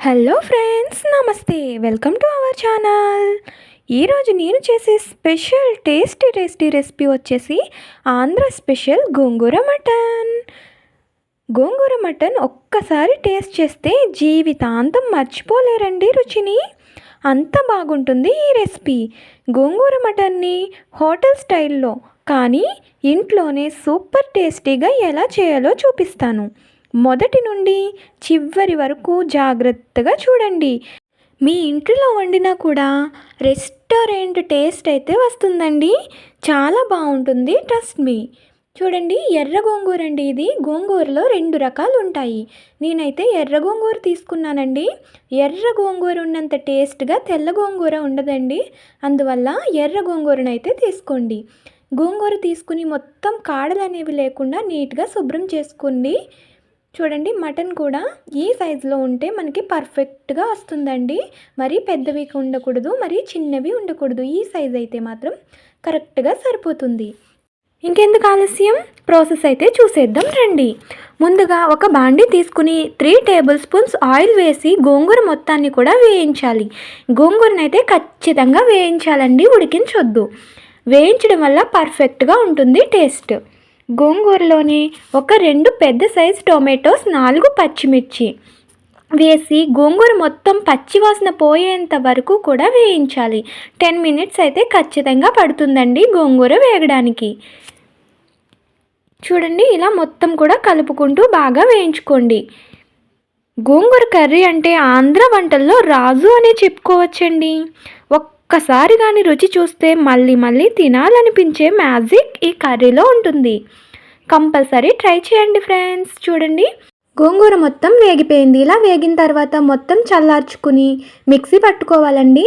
Hello friends నమస్తే. Welcome to our channel ఈరోజు నేను చేసే స్పెషల్ టేస్టీ టేస్టీ రెసిపీ వచ్చేసి Andhra special gongura mutton. Gongura mutton ఒక్కసారి టేస్ట్ చేస్తే జీవితాంతం మర్చిపోలేరండి రుచిని. అంత బాగుంటుంది ఈ రెసిపీ గోంగూర మటన్ని హోటల్ స్టైల్లో కానీ ఇంట్లోనే సూపర్ టేస్టీగా ఎలా చేయాలో చూపిస్తాను. మొదటి నుండి చివరి వరకు జాగ్రత్తగా చూడండి. మీ ఇంట్లో వండినా కూడా రెస్టారెంట్ టేస్ట్ అయితే వస్తుందండి. చాలా బాగుంటుంది ట్రస్ట్ మీ. చూడండి ఎర్ర గోంగూర అండి ఇది. గోంగూరలో రెండు రకాలు ఉంటాయి. నేనైతే ఎర్ర గోంగూర తీసుకున్నానండి. ఎర్ర గోంగూర ఉన్నంత టేస్ట్గా తెల్ల గోంగూర ఉండదండి. అందువల్ల ఎర్ర గోంగూరనైతే తీసుకోండి. గోంగూర తీసుకుని మొత్తం కాడలు అనేవి లేకుండా నీట్గా శుభ్రం చేసుకోండి. చూడండి మటన్ కూడా ఈ సైజులో ఉంటే మనకి పర్ఫెక్ట్గా వస్తుందండి. మరి పెద్దవి ఉండకూడదు మరి చిన్నవి ఉండకూడదు. ఈ సైజ్ అయితే మాత్రం కరెక్ట్గా సరిపోతుంది. ఇంకెందుకు ఆలస్యం? ప్రాసెస్ అయితే చూసేద్దాం రండి. ముందుగా ఒక బాండి తీసుకుని త్రీ టేబుల్ స్పూన్స్ ఆయిల్ వేసి గోంగూర మొత్తాన్ని కూడా వేయించాలి. గోంగూరనైతే ఖచ్చితంగా వేయించాలండి ఉడికించొద్దు. వేయించడం వల్ల పర్ఫెక్ట్గా ఉంటుంది టేస్ట్. గోంగూరలోని ఒక రెండు పెద్ద సైజు టొమాటోస్ నాలుగు పచ్చిమిర్చి వేసి గోంగూర మొత్తం పచ్చివాసన పోయేంత వరకు కూడా వేయించాలి. టెన్ మినిట్స్ అయితే ఖచ్చితంగా పడుతుందండి గోంగూర వేగడానికి. చూడండి ఇలా మొత్తం కూడా కలుపుకుంటూ బాగా వేయించుకోండి. గోంగూర కర్రీ అంటే ఆంధ్ర వంటల్లో రాజు అనే చెప్పుకోవచ్చండి. ఒక్కసారి కానీ రుచి చూస్తే మళ్ళీ మళ్ళీ తినాలనిపించే మ్యాజిక్ ఈ కర్రీలో ఉంటుంది. కంపల్సరీ ట్రై చేయండి ఫ్రెండ్స్. చూడండి. గోంగూర మొత్తం వేగిపోయింది. ఇలా వేగిన తర్వాత మొత్తం చల్లార్చుకుని మిక్సీ పట్టుకోవాలండి.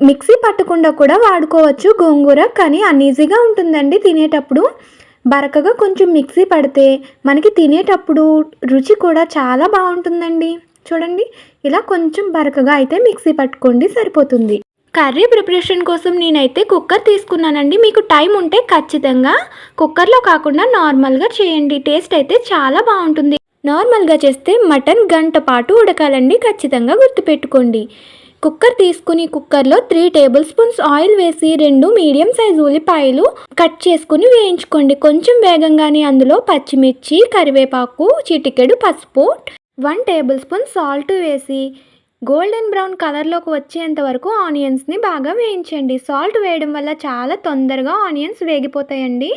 మిక్సీ పట్టకుండా కూడా వాడుకోవచ్చు గోంగూర కానీ అన్ఈజీగా ఉంటుందండి తినేటప్పుడు. బరకగా కొంచెం మిక్సీ పడితే మనకి తినేటప్పుడు రుచి కూడా చాలా బాగుంటుందండి. చూడండి. ఇలా కొంచెం బరకగా అయితే మిక్సీ పట్టుకోండి సరిపోతుంది. కర్రీ ప్రిపరేషన్ కోసం నేనైతే కుక్కర్ తీసుకున్నానండి. మీకు టైం ఉంటే ఖచ్చితంగా కుక్కర్లో కాకుండా నార్మల్గా చేయండి. టేస్ట్ అయితే చాలా బాగుంటుంది. నార్మల్గా చేస్తే మటన్ గంట పాటు ఉడకాలండి. ఖచ్చితంగా గుర్తుపెట్టుకోండి. కుక్కర్ తీసుకుని కుక్కర్లో త్రీ టేబుల్ స్పూన్స్ ఆయిల్ వేసి రెండు మీడియం సైజ్ ఉల్లిపాయలు కట్ చేసుకుని వేయించుకోండి. కొంచెం వేగంగానే అందులో పచ్చిమిర్చి కరివేపాకు చిటికెడు పసుపు వన్ టేబుల్ స్పూన్ సాల్ట్ వేసి గోల్డెన్ బ్రౌన్ కలర్లోకి వచ్చేంత వరకు ఆనియన్స్ని బాగా వేయించండి. సాల్ట్ వేయడం వల్ల చాలా తొందరగా ఆనియన్స్ వేగిపోతాయండి.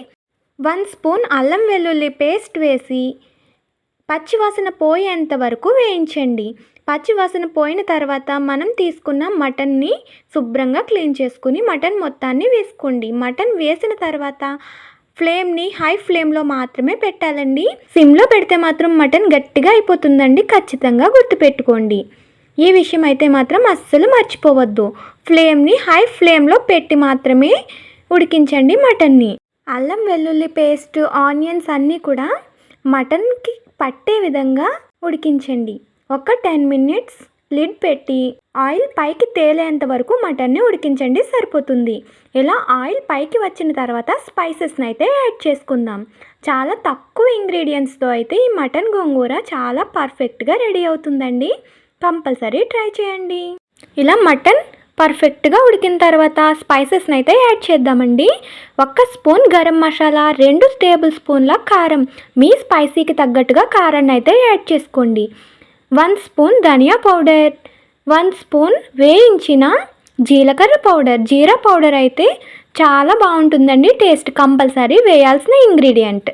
వన్ స్పూన్ అల్లం వెల్లుల్లి పేస్ట్ వేసి పచ్చివాసన పోయేంత వరకు వేయించండి. పచ్చివాసన పోయిన తర్వాత మనం తీసుకున్న మటన్ని శుభ్రంగా క్లీన్ చేసుకుని మటన్ మొత్తాన్ని వేసుకోండి. మటన్ వేసిన తర్వాత ఫ్లేమ్ని హై ఫ్లేమ్లో మాత్రమే పెట్టాలండి. సిమ్లో పెడితే మాత్రం మటన్ గట్టిగా అయిపోతుందండి. ఖచ్చితంగా గుర్తుపెట్టుకోండి. ఈ విషయం అయితే మాత్రం అస్సలు మర్చిపోవద్దు. ఫ్లేమ్ని హై ఫ్లేమ్లో పెట్టి మాత్రమే ఉడికించండి మటన్ని. అల్లం వెల్లుల్లి పేస్ట్ ఆనియన్స్ అన్నీ కూడా మటన్కి పట్టే విధంగా ఉడికించండి. ఒక టెన్ మినిట్స్ లిడ్ పెట్టి ఆయిల్ పైకి తేలేంత వరకు మటన్ని ఉడికించండి సరిపోతుంది. ఇలా ఆయిల్ పైకి వచ్చిన తర్వాత స్పైసెస్ని అయితే యాడ్ చేసుకుందాం. చాలా తక్కువ ఇంగ్రీడియంట్స్తో అయితే ఈ మటన్ గోంగూర చాలా పర్ఫెక్ట్గా రెడీ అవుతుందండి. కంపల్సరీ ట్రై చేయండి. ఇలా మటన్ పర్ఫెక్ట్గా ఉడికిన తర్వాత స్పైసెస్ని అయితే యాడ్ చేద్దామండి. ఒక్క స్పూన్ గరం మసాలా రెండు టేబుల్ స్పూన్ల కారం. మీ స్పైసీకి తగ్గట్టుగా కారాన్ని అయితే యాడ్ చేసుకోండి. వన్ స్పూన్ ధనియా పౌడర్ వన్ స్పూన్ వేయించిన జీలకర్ర పౌడర్. జీరా పౌడర్ అయితే చాలా బాగుంటుందండి టేస్ట్ కంపల్సరీ వేయాల్సిన ఇంగ్రీడియంట్.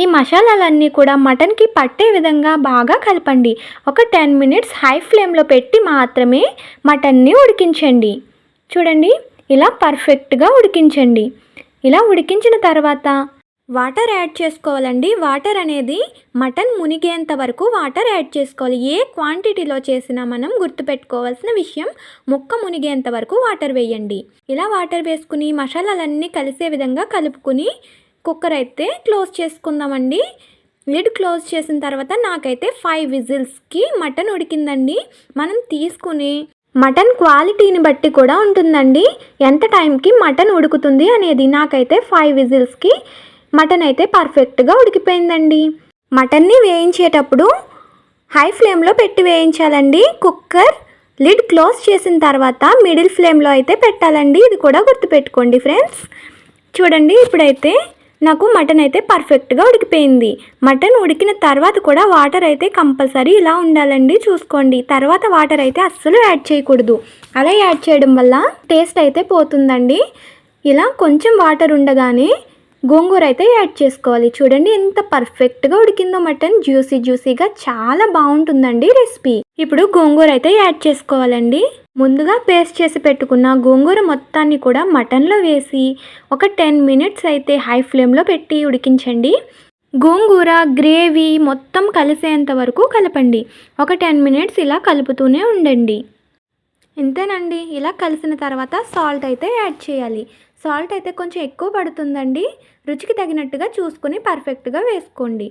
ఈ మసాలాలన్నీ కూడా మటన్కి పట్టే విధంగా బాగా కలపండి. ఒక టెన్ మినిట్స్ హై ఫ్లేమ్లో పెట్టి మాత్రమే మటన్ని ఉడికించండి. చూడండి ఇలా పర్ఫెక్ట్గా ఉడికించండి. ఇలా ఉడికించిన తర్వాత వాటర్ యాడ్ చేసుకోవాలండి. వాటర్ అనేది మటన్ మునిగేంత వరకు వాటర్ యాడ్ చేసుకోవాలి. ఏ క్వాంటిటీలో చేసినా మనం గుర్తుపెట్టుకోవాల్సిన విషయం ముక్క మునిగేంత వరకు వాటర్ వేయండి. ఇలా వాటర్ వేసుకుని మసాలాలన్నీ కలిసే విధంగా కలుపుకుని కుక్కర్ అయితే క్లోజ్ చేసుకుందామండి. లిడ్ క్లోజ్ చేసిన తర్వాత నాకైతే ఫైవ్ విజిల్స్కి మటన్ ఉడికిందండి. మనం తీసుకుని మటన్ క్వాలిటీని బట్టి కూడా ఉంటుందండి. ఎంత టైంకి మటన్ ఉడుకుతుంది అనేది నాకైతే ఫైవ్ విజిల్స్కి మటన్ అయితే పర్ఫెక్ట్గా ఉడికిపోయిందండి. మటన్ని వేయించేటప్పుడు హై ఫ్లేమ్లో పెట్టి వేయించాలండి. కుక్కర్ లిడ్ క్లోజ్ చేసిన తర్వాత మిడిల్ ఫ్లేమ్లో అయితే పెట్టాలండి. ఇది కూడా గుర్తుపెట్టుకోండి ఫ్రెండ్స్. చూడండి ఇప్పుడైతే నాకు మటన్ అయితే పర్ఫెక్ట్గా ఉడికిపోయింది. మటన్ ఉడికిన తర్వాత కూడా వాటర్ అయితే కంపల్సరీ ఇలా ఉండాలండి చూసుకోండి. తర్వాత వాటర్ అయితే అస్సలు యాడ్ చేయకూడదు. అలా యాడ్ చేయడం వల్ల టేస్ట్ అయితే పోతుందండి. ఇలా కొంచెం వాటర్ ఉండగానే గోంగూర అయితే యాడ్ చేసుకోవాలి. చూడండి ఎంత పర్ఫెక్ట్గా ఉడికిందో మటన్. జ్యూసీ జ్యూసీగా చాలా బాగుంటుందండి రెసిపీ. ఇప్పుడు గోంగూర అయితే యాడ్ చేసుకోవాలండి. ముందుగా పేస్ట్ చేసి పెట్టుకున్న గోంగూర మొత్తాన్ని కూడా మటన్లో వేసి ఒక టెన్ మినిట్స్ అయితే హై ఫ్లేమ్లో పెట్టి ఉడికించండి. గోంగూర గ్రేవీ మొత్తం కలిసేంత వరకు కలపండి. ఒక టెన్ మినిట్స్ ఇలా కలుపుతూనే ఉండండి. ఇంతేనండి. ఇలా కలిసిన తర్వాత సాల్ట్ అయితే యాడ్ చేయాలి. సాల్ట్ అయితే కొంచెం ఎక్కువ పడుతుందండి. రుచికి తగినట్టుగా చూసుకొని పర్ఫెక్ట్గా వేసుకోండి.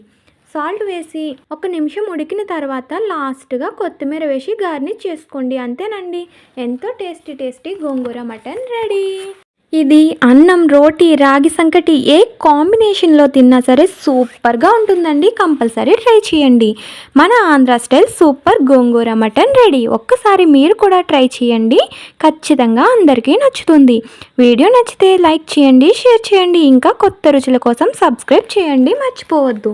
సాల్ట్ వేసి ఒక నిమిషం ఉడికిన తర్వాత లాస్ట్గా కొత్తిమీర వేసి గార్నిష్ చేసుకోండి. అంతేనండి. ఎంతో tasty tasty gongura mutton ready. ఇది అన్నం రోటీ రాగి సంకటి ఏ కాంబినేషన్లో తిన్నా సరే సూపర్గా ఉంటుందండి. కంపల్సరీ ట్రై చేయండి. మన Andhra style super gongura mutton ready. ఒక్కసారి మీరు కూడా ట్రై చేయండి. ఖచ్చితంగా అందరికీ నచ్చుతుంది. వీడియో నచ్చితే లైక్ చేయండి షేర్ చేయండి. ఇంకా కొత్త రుచుల కోసం సబ్స్క్రైబ్ చేయండి. మర్చిపోవద్దు.